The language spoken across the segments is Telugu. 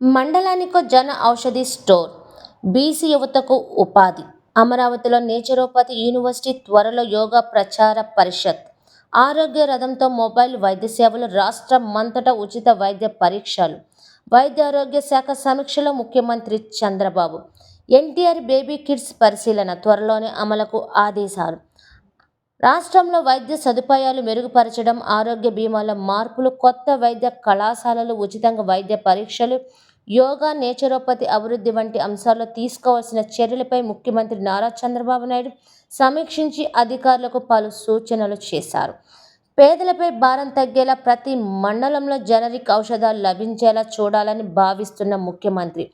మండలానికో జన ఔషధి స్టోర్ బీసీ యువతకు ఉపాధి. అమరావతిలో నేచురోపతి యూనివర్సిటీ త్వరలో యోగా ప్రచార పరిషత్. ఆరోగ్య రథంతో మొబైల్ వైద్య సేవలు రాష్ట్రమంతటా ఉచిత వైద్య పరీక్షలు. వైద్య ఆరోగ్య శాఖ సమీక్షలో ముఖ్యమంత్రి చంద్రబాబు. ఎన్టీఆర్ బేబీ కిడ్స్ పరిశీలన త్వరలోనే అమలుకు ఆదేశాలు. రాష్ట్రంలో వైద్య సదుపాయాలు మెరుగుపరచడం ఆరోగ్య బీమాలో మార్పులు కొత్త వైద్య కళాశాలలు ఉచితంగా వైద్య పరీక్షలు యోగా నేచురోపతి అభివృద్ధి వంటి అంశాల్లో తీసుకోవాల్సిన చర్యలపై ముఖ్యమంత్రి నారా చంద్రబాబు నాయుడు సమీక్షించి అధికారులకు పలు సూచనలు చేశారు. పేదలపై భారం తగ్గేలా ప్రతి మండలంలో జనరిక్ ఔషధాలు లభించేలా చూడాలని భావిస్తున్న ముఖ్యమంత్రి.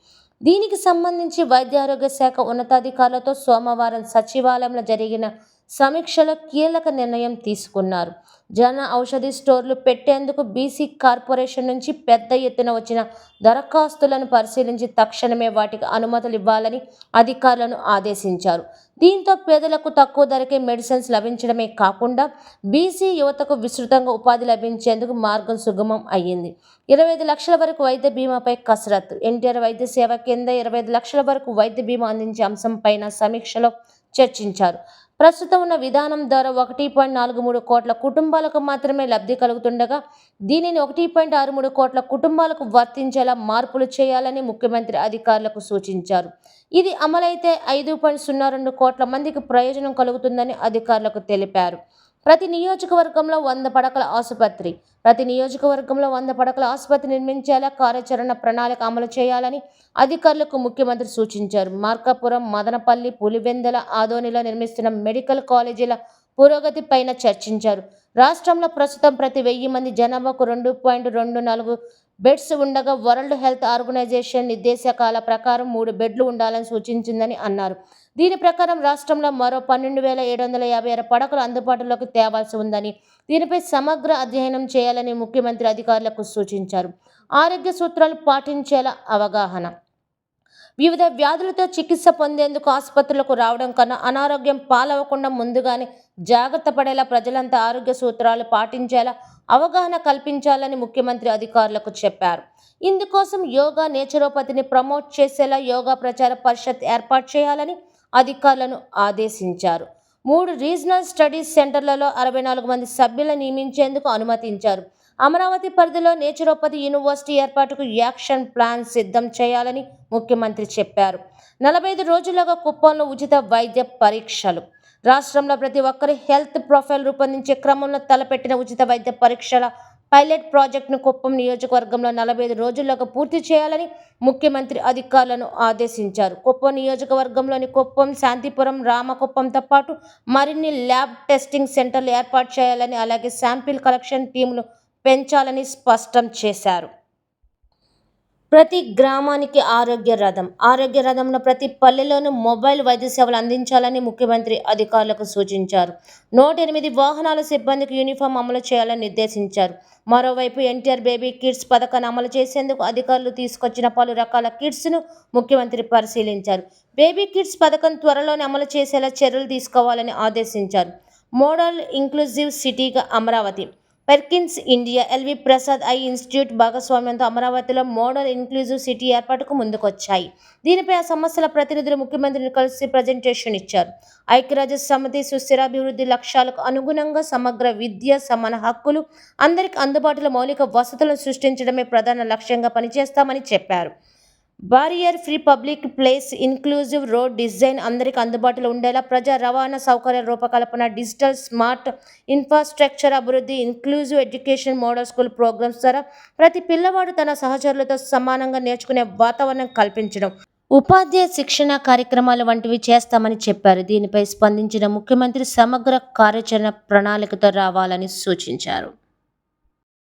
దీనికి సంబంధించి వైద్య ఆరోగ్య శాఖ ఉన్నతాధికారులతో సోమవారం సచివాలయంలో జరిగిన సమీక్షలో కీలక నిర్ణయం తీసుకున్నారు. జన ఔషధి స్టోర్లు పెట్టేందుకు బీసీ కార్పొరేషన్ నుంచి పెద్ద ఎత్తున వచ్చిన దరఖాస్తులను పరిశీలించి తక్షణమే వాటికి అనుమతులు ఇవ్వాలని అధికారులను ఆదేశించారు. దీంతో పేదలకు తక్కువ ధరకే మెడిసిన్స్ లభించడమే కాకుండా బీసీ యువతకు విస్తృతంగా ఉపాధి లభించేందుకు మార్గం సుగమం అయ్యింది. ఇరవై ఐదు లక్షల వరకు వైద్య బీమాపై కసరత్తు ఎన్టీఆర్ వైద్య సేవ కింద ఇరవై ఐదు లక్షల వరకు వైద్య బీమా అందించే అంశంపైన సమీక్షలో చర్చించారు. ప్రస్తుతం ఉన్న విధానం ద్వారా ఒకటి పాయింట్ నాలుగు మూడు కోట్ల కుటుంబాలకు మాత్రమే లబ్ధి కలుగుతుండగా దీనిని ఒకటి పాయింట్ ఆరు మూడు కోట్ల కుటుంబాలకు వర్తించేలా మార్పులు చేయాలని ముఖ్యమంత్రి అధికారులకు సూచించారు. ఇది అమలైతే ఐదు పాయింట్ సున్నా రెండు కోట్ల మందికి ప్రయోజనం కలుగుతుందని అధికారులకు తెలిపారు. ప్రతి నియోజకవర్గంలో వంద పడకల ఆసుపత్రి ప్రతి నియోజకవర్గంలో వంద పడకల ఆసుపత్రి నిర్మించేలా కార్యాచరణ ప్రణాళిక అమలు చేయాలని అధికారులకు ముఖ్యమంత్రి సూచించారు. మార్కాపురం మదనపల్లి పులివెందల ఆదోనిలో నిర్మిస్తున్న మెడికల్ కాలేజీల పురోగతి పైన చర్చించారు. రాష్ట్రంలో ప్రస్తుతం ప్రతి వెయ్యి మంది జనాభాకు రెండు పాయింట్ రెండు నాలుగు బెడ్స్ ఉండగా వరల్డ్ హెల్త్ ఆర్గనైజేషన్ నిర్దేశకాల ప్రకారం మూడు బెడ్లు ఉండాలని సూచించిందని అన్నారు. దీని ప్రకారం రాష్ట్రంలో మరో పన్నెండు వేల ఏడు వందల యాభై ఆరు పడకలు అందుబాటులోకి తేవాల్సి ఉందని దీనిపై సమగ్ర అధ్యయనం చేయాలని ముఖ్యమంత్రి అధికారులకు సూచించారు. ఆరోగ్య సూత్రాలు పాటించేలా అవగాహన. వివిధ వ్యాధులతో చికిత్స పొందేందుకు ఆసుపత్రులకు రావడం కన్నా అనారోగ్యం పాలవకుండా ముందుగానే జాగ్రత్త పడేలా ప్రజలంతా ఆరోగ్య సూత్రాలు పాటించేలా అవగాహన కల్పించాలని ముఖ్యమంత్రి అధికారులకు చెప్పారు. ఇందుకోసం యోగా నేచురోపతిని ప్రమోట్ చేసేలా యోగా ప్రచార పరిషత్ ఏర్పాటు చేయాలని అధికారులను ఆదేశించారు. మూడు రీజనల్ స్టడీస్ సెంటర్లలో అరవై నాలుగు మంది సభ్యులను నియమించేందుకు అనుమతించారు. అమరావతి పరిధిలో నేచురోపతి యూనివర్సిటీ ఏర్పాటుకు యాక్షన్ ప్లాన్ సిద్ధం చేయాలని ముఖ్యమంత్రి చెప్పారు. నలభై ఐదు రోజులుగా కుప్పంలో ఉచిత వైద్య పరీక్షలు. రాష్ట్రంలో ప్రతి ఒక్కరి హెల్త్ ప్రొఫైల్ రూపొందించే క్రమంలో తలపెట్టిన ఉచిత వైద్య పరీక్షల పైలట్ ప్రాజెక్టును కుప్పం నియోజకవర్గంలో నలభై ఐదు రోజుల్లోగా పూర్తి చేయాలని ముఖ్యమంత్రి అధికారులను ఆదేశించారు. కుప్పం నియోజకవర్గంలోని కుప్పం శాంతిపురం రామకుప్పంతో పాటు మరిన్ని ల్యాబ్ టెస్టింగ్ సెంటర్లు ఏర్పాటు చేయాలని అలాగే శాంపిల్ కలెక్షన్ టీములు పెంచాలని స్పష్టం చేశారు. ప్రతి గ్రామానికి ఆరోగ్య రథం. ఆరోగ్య రథంలో ప్రతి పల్లెలోనూ మొబైల్ వైద్య సేవలు అందించాలని ముఖ్యమంత్రి అధికారులకు సూచించారు. నూట ఎనిమిది వాహనాల సిబ్బందికి యూనిఫామ్ అమలు చేయాలని నిర్దేశించారు. మరోవైపు ఎన్టీఆర్ బేబీ కిడ్స్ పథకాన్ని అమలు చేసేందుకు అధికారులు తీసుకొచ్చిన పలు రకాల కిడ్స్ను ముఖ్యమంత్రి పరిశీలించారు. బేబీ కిడ్స్ పథకం త్వరలోనే అమలు చేసేలా చర్యలు తీసుకోవాలని ఆదేశించారు. మోడల్ ఇంక్లూజివ్ సిటీగా Amaravati. Perkins India L V Prasad eye institute భాగస్వామ్యంతో అమరావతిలో మోడల్ ఇన్క్లూజివ్ సిటీ ఏర్పాటుకు ముందుకొచ్చాయి. దీనిపై ఆ సమస్యల ప్రతినిధులు ముఖ్యమంత్రిని కలిసి ప్రజెంటేషన్ ఇచ్చారు. ఐక్యరాజ్య సమితి సుస్థిరాభివృద్ధి లక్ష్యాలకు అనుగుణంగా సమగ్ర విద్య సమాన హక్కులు అందరికి అందుబాటులో మౌలిక వసతులను సృష్టించడమే ప్రధాన లక్ష్యంగా పనిచేస్తామని చెప్పారు. Barrier free public place inclusive road design అందరికి అందుబాటులో ఉండేలా ప్రజా రవాణా సౌకర్య రూపకల్పన డిజిటల్ స్మార్ట్ ఇన్ఫ్రాస్ట్రక్చర్ అభివృద్ధి inclusive education model school programmes ద్వారా ప్రతి పిల్లవాడు తన సహచరులతో సమానంగా నేర్చుకునే వాతావరణం కల్పించడం. ఉపాధ్యాయ శిక్షణ కార్యక్రమాలు వంటివి చేస్తామని చెప్పారు. దీనిపై స్పందించిన ముఖ్యమంత్రి సమగ్ర కార్యాచరణ ప్రణాళికతో రావాలని సూచించారు.